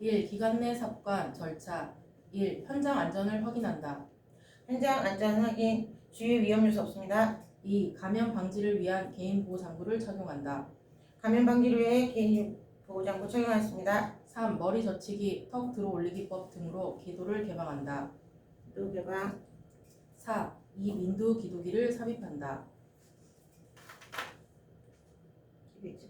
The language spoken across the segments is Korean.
1. 기관 내 삽관 절차 1. 현장 안전을 확인한다. 현장 안전 확인, 주요 위험 요소 없습니다. 2. 감염 방지를 위한 개인 보호 장구를 착용한다. 감염 방지를 위해 개인 보호장구 착용하였습니다. 3. 머리 젖히기, 턱 들어 올리기법 등으로 기도를 개방한다. 또 개방, 4. 이 민두 기도기를 삽입한다. 측정,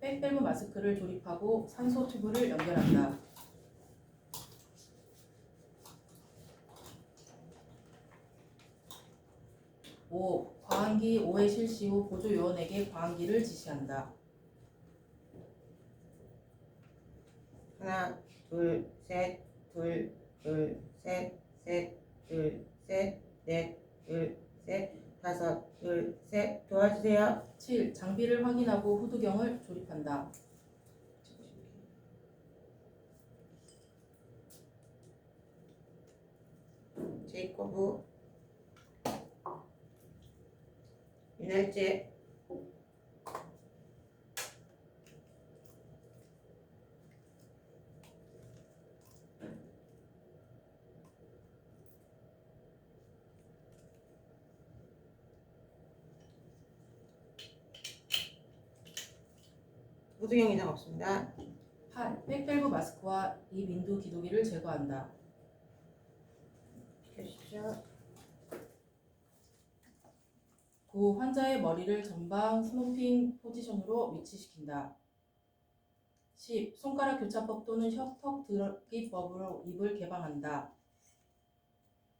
백밸브 마스크를 조립하고 산소 튜브를 연결한다. 오 과항기 5회 실시 후 보조요원에게 과항기를 지시한다. 하나, 둘, 셋, 둘, 둘, 셋, 셋, 둘, 셋, 넷, 둘, 셋, 다섯, 둘, 셋, 도와주세요. 7. 장비를 확인하고 후두경을 조립한다. 제이코브, 윤활제, 무등형 이상 없습니다. 8. 백밸브 마스크와 이 민두 기도기를 제거한다. 켜주십시오. 9. 환자의 머리를 전방 스노핑 포지션으로 위치시킨다. 10. 손가락 교차법 또는 혀턱 들기법으로 입을 개방한다.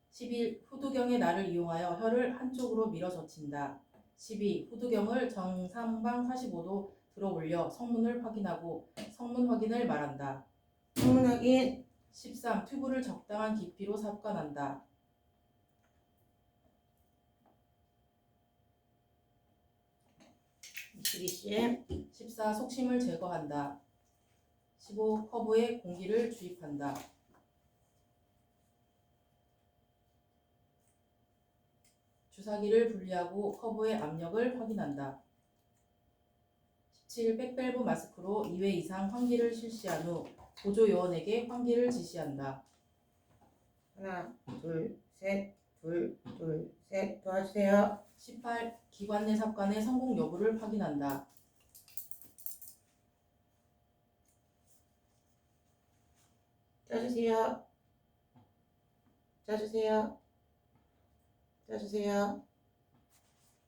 11. 후두경의 날을 이용하여 혀를 한쪽으로 밀어 젖힌다. 12. 후두경을 정상방 45도 들어 올려 성문을 확인하고 성문 확인을 말한다. 성문 확인, 13. 튜브를 적당한 깊이로 삽관한다. 22cm, 14. 속심을 제거한다. 15. 커브에 공기를 주입한다. 주사기를 분리하고 커브의 압력을 확인한다. 17. 백밸브 마스크로 2회 이상 환기를 실시한 후 보조 요원에게 환기를 지시한다. 하나, 둘, 셋, 둘, 둘, 셋, 도와주세요. 18. 기관 내 삽관의 성공 여부를 확인한다. 짜주세요. 짜주세요. 짜주세요.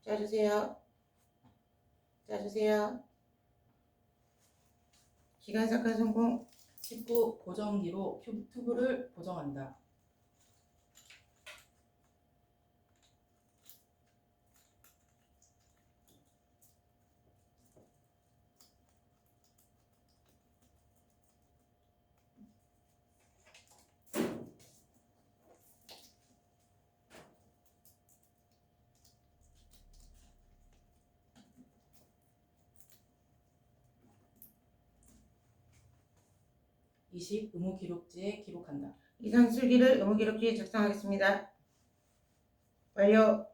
짜주세요. 짜주세요. 기간 삭간 성공. 19. 고정기로 튜- 튜브를 고정한다. (20) 의무 기록지에 기록한다. 이상 술기를 의무 기록지에 작성하겠습니다. 완료.